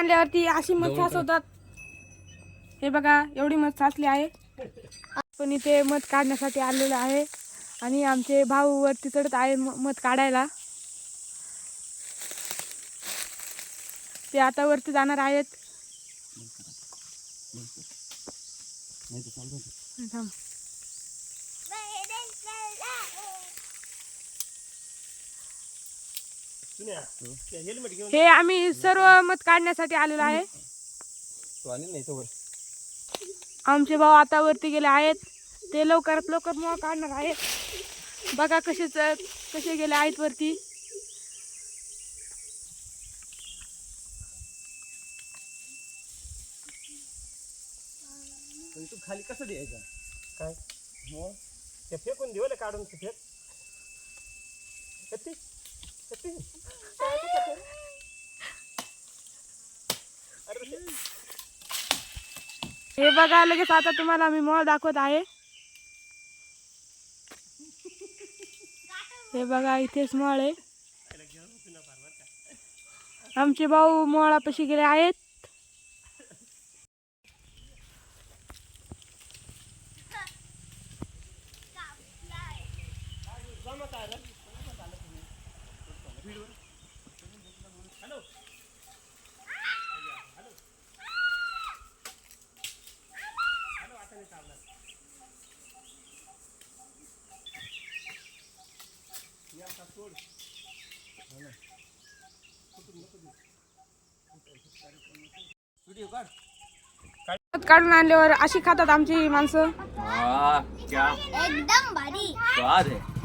आणल्यावरती अशी मध साचवतात हे बघा एवढी मध साचली आहे. पण इथे मध काढण्यासाठी आलेलो आहे. आणि आमचे भाऊ वरती चढत आहे म- मध काढायला. ते आता वरती जाणार आहेत. थांब. हेल्मेट घेऊन हे आम्ही सर्व मध काढण्यासाठी आलेलो आहे. तो आणि नाही तो आमचे भाऊ आता वरती गेले आहेत. ते लवकरात लवकर मोह काढणार आहेत. बघा कसे कसे गेले आहेत वरती. तू खाली कसं द्यायचा? काय? मग? ते फेकून देऊ काढून ते फेक. हे बघा लगेच आता तुम्हाला मी मळ दाखवत आहे. हे बघा इथेच मळ आहे. आमचे भाऊ मोळापाशी गेले आहेत. मध काढून आणल्यावर अशी खातात आमची माणसं. वाह क्या? एकदम भारी. स्वाद है